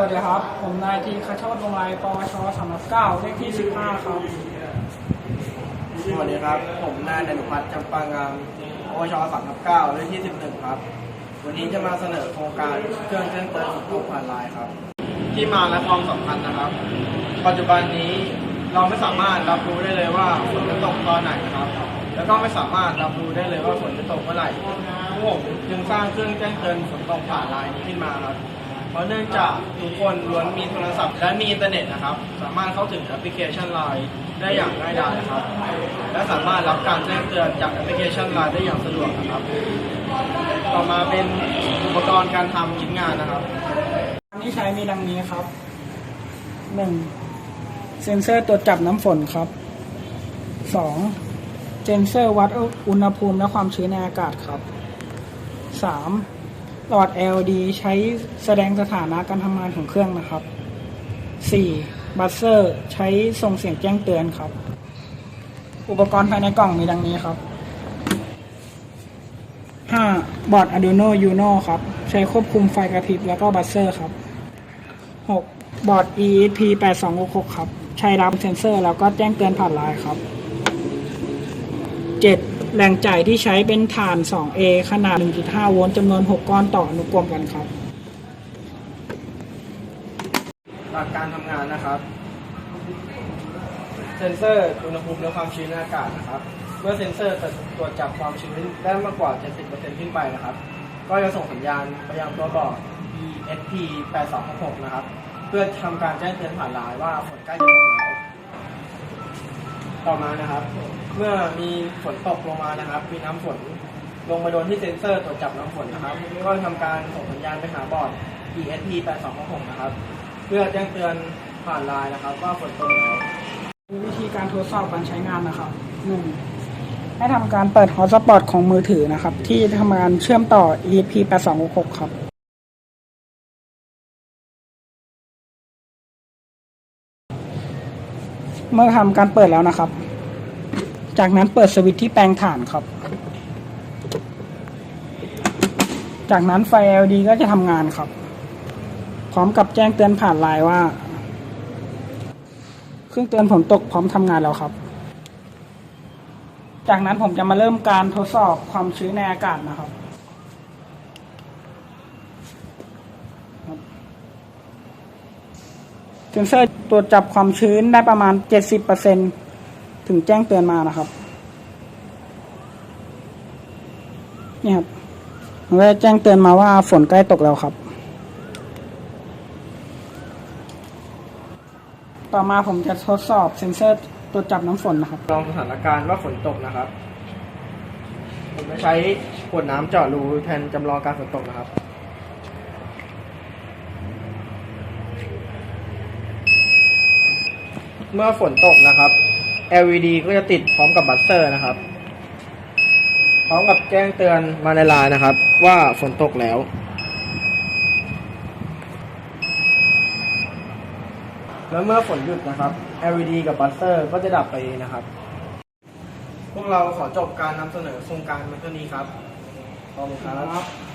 วัสดีครับ ผมนายทีคชโชตวงไรปวชสำนักเก้าเลขที่15ครับ สวัสดีครับ ผมนายดนุพัฒน์จำปางามโอชสามทับเก้าเลขที่สิบหนึ่งครับ วันนี้จะมาเสนอโครงการเครื่องแจ้งเตือนสุขภาพผ่านไลน์ครับ ที่มาและความสำคัญนะครับ ปัจจุบันนี้เราไม่สามารถรับรู้ได้เลยว่าฝนจะตกตอนไหนนะครับ แล้วก็ไม่สามารถรับรู้ได้เลยว่าฝนจะตกเมื่อไหร่พวกผมจึงสร้างเครื่องแจ้งเตือนฝนตกผ่านไลน์นี้ขึ้นมาครับ เพราะเนื่องจากทุกคนล้วนมีโทรศัพท์ และมีอินเทอร์เน็ตนะครับ สามารถเข้าถึงแอปพลิเคชันไลน์ได้อย่างง่ายดายนะครับ และสามารถรับการแจ้งเตือนจากแอปพลิเคชันไลน์ได้อย่างสะดวกนะครับ ต่อมาเป็นอุปกรณ์การทำชิ้นงานนะครับอันที่ใช้มีดังนี้ครับ 1. เซ็นเซอร์ตรวจจับน้ำฝนครับ 2. เซ็นเซอร์วัดอุณหภูมิและความชื้นในอากาศครับ 3. หลอด LED ใช้แสดงสถานะการทำงานของเครื่องนะครับ 4. บัสเซอร์ใช้ส่งเสียงแจ้งเตือนครับ อุปกรณ์ภายในกล่องมีดังนี้ครับ 5. บอร์ด Arduino Uno ครับ ใช้ควบคุมไฟกระพริบแล้วก็บัสเซอร์ครับ 6. บอร์ด ESP 8266ครับ ใช้รับเซนเซอร์แล้วก็แจ้งเตือนผ่านไลน์ครับ 7. แหล่งจ่ายที่ใช้เป็นฐาน 2A ขนาด 1.5 โวลต์จำนวน 6 ก้อนต่ออนุกรมกันครับ หลักการทำงานนะครับ เซนเซอร์อุณหภูมิและความชื้นในอากาศนะครับ เมื่อเซนเซอร์ตรวจจับความชื้นได้มากกว่า 70%ขึ้นไปนะครับ ก็จะส่งสัญญาณไปยังตัวบอร์ด ESP 8266นะครับ เพื่อทำการแจ้งเตือนผ่านไลน์ว่าฝนใกล้จะตกแล้ว ต่อมานะครับ เมื่อมีฝนตกลงมานะครับ มีน้ำฝนลงมาโดนที่เซ็นเซอร์ตรวจจับน้ำฝนนะครับ ก็ทำการส่งสัญญาณไปหาบอร์ด ESP 8266นะครับ เพื่อแจ้งเตือนผ่านไลน์นะครับ ว่าฝนตกแล้ววิธีการทดสอบการใช้งานนะครับ 1. ให้ทำการเปิดฮอตสปอตของมือถือนะครับ ที่ทำงานเชื่อมต่อ ESP 8266ครับเมื่อทำการเปิดแล้วนะครับ จากนั้นเปิดสวิตช์ที่แปลงฐานครับ จากนั้นไฟ LED ก็จะทำงานครับ พร้อมกับแจ้งเตือนผ่านไลน์ว่า เครื่องเตือนฝนตกพร้อมทำงานแล้วครับ จากนั้นผมจะมาเริ่มการทดสอบความชื้นในอากาศนะครับเซนเซอร์ตรวจจับความชื้นได้ประมาณ 70% ถึงแจ้งเตือนมานะครับนี่ครับมันก็แจ้งเตือนมาว่าฝนใกล้ตกแล้วครับ ต่อมาผมจะทดสอบเซ็นเซอร์ตรวจับน้ำฝนนะครับ ลองสถานการณ์ว่าฝนตกนะครับ ผมจะใช้ขวดน้ำเจาะรูแทนจำลองการฝนตกนะครับเมื่อฝนตกนะครับ LED ก็จะติดพร้อมกับบัสเซอร์นะครับ พร้อมกับแจ้งเตือนมาในไลน์นะครับ ว่าฝนตกแล้ว แล้วเมื่อฝนหยุดนะครับ LED กับบัสเซอร์ก็จะดับไปเองนะครับ พวกเราขอจบการนำเสนอโครงการเมื่อนี้ครับขอบคุณครับ